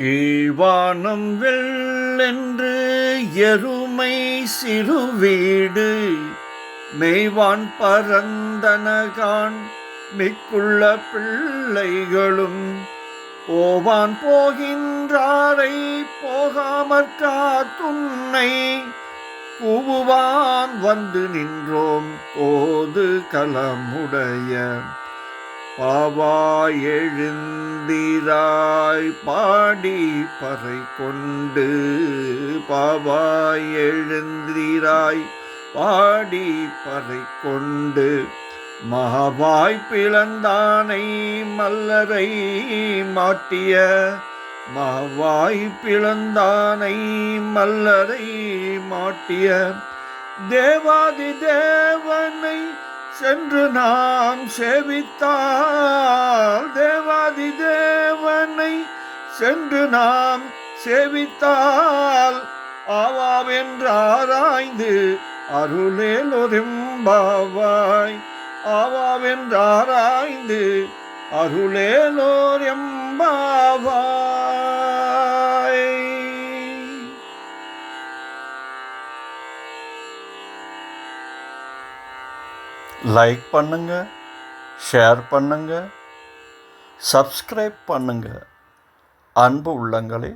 கீழ்வானம் வெள்ளென்று எருமை சிறு வீடு. மெய்வான் பரந்தனகான் மிக்குள்ள பிள்ளைகளும். போவான் போகின்றாரை போகாமற் காத்துன்னை. கூவுவான் வந்து நின்றோம் போது கலமுடைய. பாவாய் எழுந்திராய் பாடி பறை கொண்டு பாவாய் எழுந்திராய் பாடி பறை கொண்டு மகாவாய் பிளந்தானை மல்லரை மாட்டிய மகாவாய் பிளந்தானை மல்லரை மாட்டிய தேவாதி தேவனை சென்று நாம் சேவித்தால் தேவாதி தேவனை சென்று நாம் சேவித்தால் ஆவாவென்றாராய்ந்து அருளேலோரெம்பாவாய். ஆவாவென்றாராய்ந்து அருளேலோர் எம்பாவாய் லைக் பண்ணுங்க ஷேர் பண்ணுங்க சப்ஸ்கிரைப் பண்ணுங்க. அன்பு உள்ளங்களே.